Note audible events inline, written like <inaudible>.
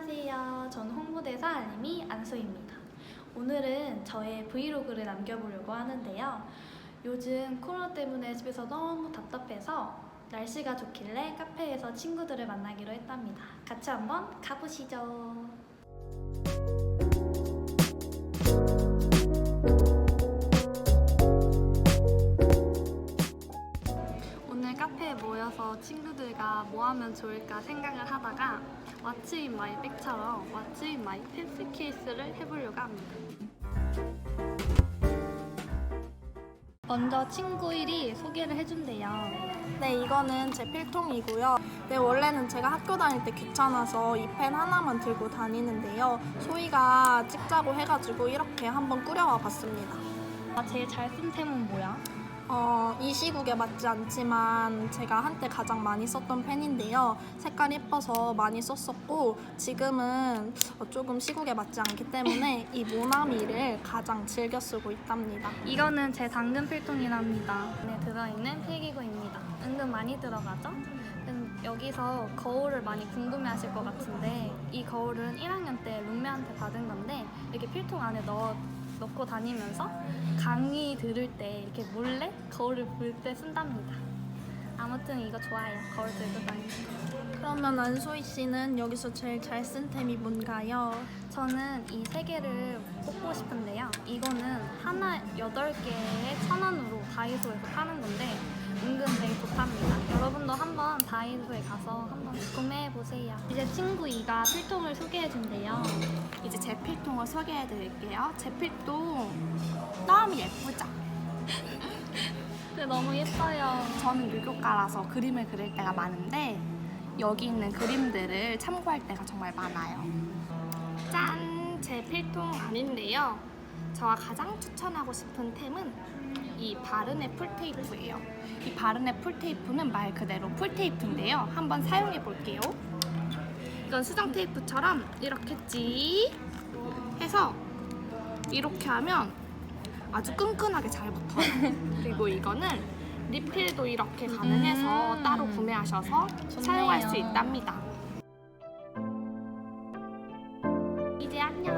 안녕하세요. 전 홍보대사 알림이 안소입니다. 오늘은 저의 브이로그를 남겨보려고 하는데요. 요즘 코로나 때문에 집에서 너무 답답해서 날씨가 좋길래 카페에서 친구들을 만나기로 했답니다. 같이 한번 가보시죠. 친구들과 뭐 하면 좋을까 생각을 하다가 왓츠 인 마이 백처럼 왓츠 인 마이 펜슬 케이스를 해보려고 합니다. 먼저 친구 1이 소개를 해준대요. 네, 이거는 제 필통이고요. 네, 원래는 제가 학교 다닐 때 귀찮아서 이 펜 하나만 들고 다니는데요. 소희가 찍자고 해가지고 이렇게 한번 꾸려와 봤습니다. 아, 제일 잘 쓴 템은 뭐야? 어, 이 시국에 맞지 않지만 제가 한때 가장 많이 썼던 펜인데요. 색깔 예뻐서 많이 썼었고 지금은 어, 조금 시국에 맞지 않기 때문에 이 모나미를 가장 즐겨 쓰고 있답니다. 이거는 제 당근 필통이랍니다. 안에 들어있는 필기구입니다. 은근 많이 들어가죠? 음, 여기서 거울을 많이 궁금해하실 것 같은데 이 거울은 1학년 때 룸메한테 받은 건데 이렇게 필통 안에 넣어 넣고 다니면서 강의 들을 때 이렇게 몰래 거울을 볼 때 쓴답니다. 아무튼 이거 좋아요. 거울 들고 다니는 거. 그러면 안소희 씨는 여기서 제일 잘 쓴 템이 뭔가요? 저는 이 세 개를 뽑고 싶은데요. 이거는 하나 8개에 천 원으로 다이소에서 파는 건데 은근 되게 좋답니다. 여러분도 한번 다이소에 가서 한번 구매해 보세요. 이제 친구 이가 필통을 소개해 준대요. 이제 제 필통을 소개해 드릴게요. 제 필통 너무 예쁘죠? 근데 너무 예뻐요. 저는 유교과라서 그림을 그릴 때가 많은데 여기 있는 그림들을 참고할 때가 정말 많아요. 짠! 제 필통 아닌데요. 저가 가장 추천하고 싶은 템은 이 바른의 풀테이프예요. 이 바른의 풀테이프는 말 그대로 풀테이프인데요. 한번 사용해 볼게요. 이건 수정 테이프처럼 이렇게 찌 해서 이렇게 하면 아주 끈끈하게 잘 붙어요. <laughs> 그리고 이거는 리필도 이렇게 음. 가능해서 음 따로 구매하셔서 좋네요. 사용할 수 있답니다. 이제 안녕.